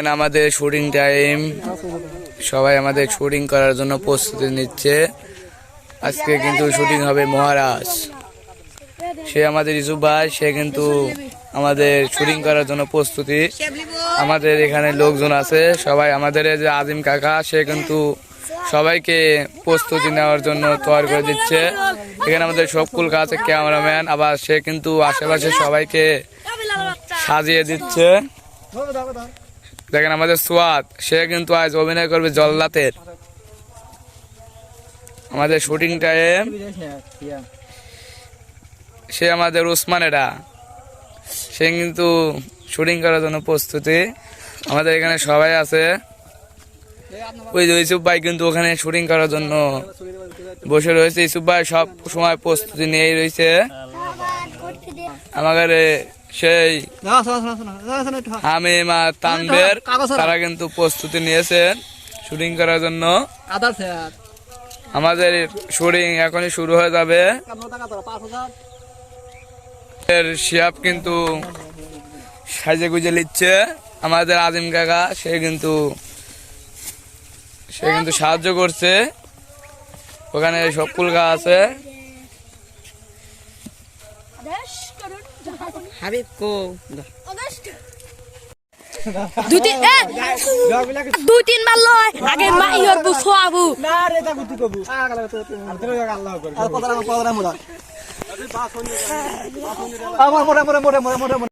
এখানে আমাদের shooting time সবাই আমাদের শুটিং করার জন্য প্রস্তুতি নিচ্ছে। আজকে কিন্তু শুটিং হবে মহারাজ। সে আমাদের ইসুফ ভাই, সে কিন্তু আমাদের শুটিং করার জন্য প্রস্তুতি। আমাদের এখানে লোকজন আছে, সবাই আমাদের যে আজিম কাকা, সে কিন্তু সবাইকে প্রস্তুতি নেওয়ার জন্য তৈরি করে দিচ্ছে। এখানে আমাদের সবকুল আছে ক্যামেরাম্যান, আবার সে কিন্তু আশেপাশে সবাইকে সাজিয়ে দিচ্ছে। দেখেন আমাদের সোয়াদ সে কিন্তু আজ অভিনয় করবে জল্লাতের। আমাদের শুটিং টাইম সে আমাদের উসমানেরা। সে কিন্তু শুটিং করার জন্য প্রস্তুতি। আমাদের এখানে সবাই আছে। ওই যে ইসুফ ভাই কিন্তু ওখানে শুটিং করার জন্য বসে রয়েছে। ইসুফ ভাই সব সময় প্রস্তুতি নিয়েই রয়েছে। আমাদের সেই হামিম আর তানবের তারা কিন্তু প্রস্তুতি নিয়েছেন শুটিং করার জন্য। আমাদের শুটিং এখনই শুরু হয়ে যাবে। এর শিয়াব কিন্তু সাজে গুজে নিচ্ছে আমাদের আজিম কাকা সে কিন্তু সে কিন্তু সাহায্য করছে। ওখানে সবকুল গা আছে। হাবিব কো দুই তিন এ, তিন বার লয়। আগে মাইয়র বু সোয়াবু না রে তা গুতি কবু। আগলা তো আল্লাহ করে আর পদরা পদরা মুলা আমার মোরা মোরা মোরা মোরা মোরে